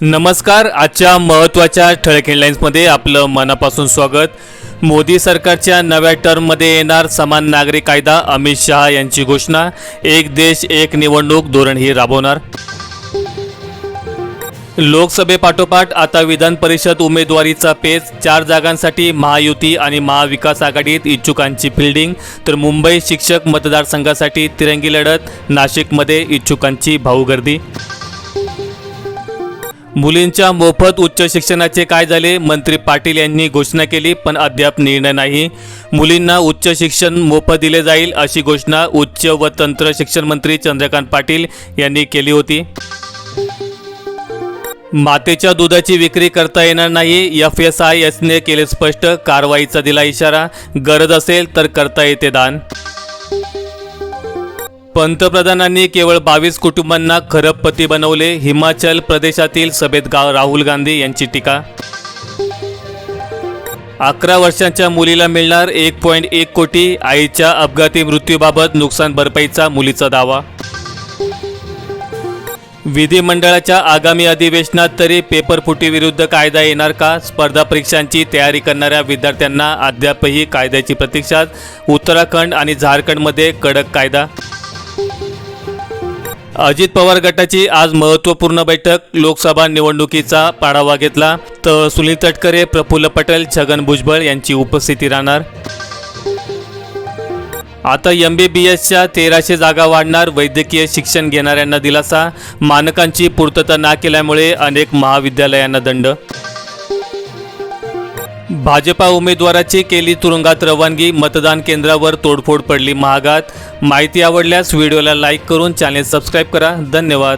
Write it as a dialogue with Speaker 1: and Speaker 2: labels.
Speaker 1: नमस्कार आजच्या महत्त्वाच्या ठळक हेडलाईन्समध्ये आपलं मनापासून स्वागत. मोदी सरकारच्या नव्या टर्ममध्ये येणार समान नागरिक कायदा अमित शहा यांची घोषणा. एक देश एक निवडणूक धोरण ही राबवणार. लोकसभेपाठोपाठ आता विधान परिषद उमेदवारीचा पेच. चार जागांसाठी महायुती आणि महाविकास आघाडीत इच्छुकांची फिल्डिंग तर मुंबई शिक्षक मतदारसंघासाठी तिरंगी लढत नाशिकमध्ये इच्छुकांची भाऊगर्दी. मुलींच्या मोफत उच्च शिक्षणाचे काय झाले? मंत्री पाटील यांनी घोषणा केली पण अद्याप निर्णय नाही. मुलींना उच्च शिक्षण मोफत दिले जाईल अशी घोषणा उच्च व तंत्र शिक्षण मंत्री चंद्रकांत पाटील यांनी केली होती. मातेच्या दुधाची विक्री करता येणार नाही एफ एस आय एसने केले स्पष्ट कारवाईचा दिला इशारा. गरज असेल तर करता येते दान. पंतप्रधानांनी केवळ बावीस कुटुंबांना खरबपती बनवले. हिमाचल प्रदेशातील सभेत गाव राहुल गांधी यांची टीका. अकरा वर्षांच्या मुलीला मिळणार एक पॉईंट एक कोटी. आईच्या अपघाती मृत्यूबाबत नुकसान भरपाईचा मुलीचा दावा. विधिमंडळाच्या आगामी अधिवेशनात तरी पेपरफुटी विरुद्ध कायदा येणार का? स्पर्धा परीक्षांची तयारी करणाऱ्या विद्यार्थ्यांना अद्यापही कायद्याची प्रतीक्षा. उत्तराखंड आणि झारखंडमध्ये कडक कायदा अजित पवार गटाची आज महत्त्वपूर्ण बैठक लोकसभा निवडणुकीचा पाढावा घेतला. तर सुनील तटकरे प्रफुल्ल पटेल छगन भुजबळ यांची उपस्थिती राहणार. आता एम बी बी एसच्या तेराशे जागा वाढणार वैद्यकीय शिक्षण घेणाऱ्यांना दिलासा. मानकांची पूर्तता ना केल्यामुळे अनेक महाविद्यालयांना दंड. भाजपा उमेदवाराची केली तुरुंगात रवानगी मतदान केंद्रावर तोडफोड पडली महागात. माहिती आवडल्यास व्हिडिओला लाईक करून चॅनेल सबस्क्राईब करा. धन्यवाद.